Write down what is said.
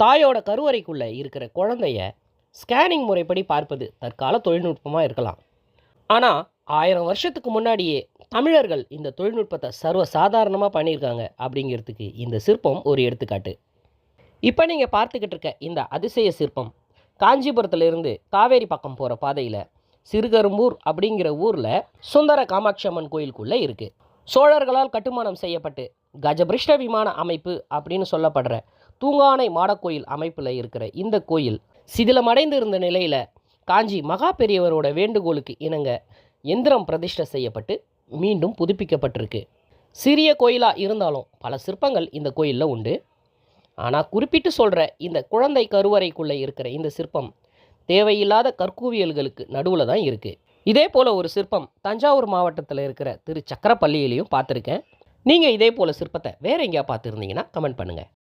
தாயோட கருவறைக்குள்ளே இருக்கிற குழந்தைய ஸ்கேனிங் முறைப்படி பார்ப்பது தற்கால தொழில்நுட்பமாக இருக்கலாம். ஆனால் ஆயிரம் வருஷத்துக்கு முன்னாடியே தமிழர்கள் இந்த தொழில்நுட்பத்தை சர்வ சாதாரணமாக பண்ணியிருக்காங்க அப்படிங்கிறதுக்கு இந்த சிற்பம் ஒரு எடுத்துக்காட்டு. இப்போ நீங்கள் பார்த்துக்கிட்டு இருக்க இந்த அதிசய சிற்பம் காஞ்சிபுரத்துலேருந்து காவேரி பக்கம் போகிற பாதையில் சிறுகரும்பூர் அப்படிங்கிற ஊரில் சுந்தர காமாட்சி அம்மன் கோயிலுக்குள்ளே இருக்குது சோழர்களால் கட்டுமானம் செய்யப்பட்டு கஜபிருஷ்ண விமான அமைப்பு அப்படின்னு சொல்லப்படுற தூங்கானை மாடக்கோயில் அமைப்பில் இருக்கிற இந்த கோயில் சிதிலமடைந்து இருந்த நிலையில் காஞ்சி மகா பெரியவரோட வேண்டுகோளுக்கு இணங்க எந்திரம் பிரதிஷ்டை செய்யப்பட்டு மீண்டும் புதுப்பிக்கப்பட்டிருக்கு. சிறிய கோயிலாக இருந்தாலும் பல சிற்பங்கள் இந்த கோயிலில் உண்டு. ஆனால் குறிப்பிட்டு சொல்கிற இந்த குழந்தை கருவறைக்குள்ளே இருக்கிற இந்த சிற்பம் தேவையில்லாத கற்கூவியல்களுக்கு நடுவில் தான் இருக்குது இதே போல் ஒரு சிற்பம் தஞ்சாவூர் மாவட்டத்தில் இருக்கிற திரு சக்கரப்பள்ளியிலையும் பார்த்துருக்கேன். நீங்கள் இதே போல் சிற்பத்தை வேற எங்கேயா பார்த்துருந்தீங்கன்னா கமெண்ட் பண்ணுங்கள்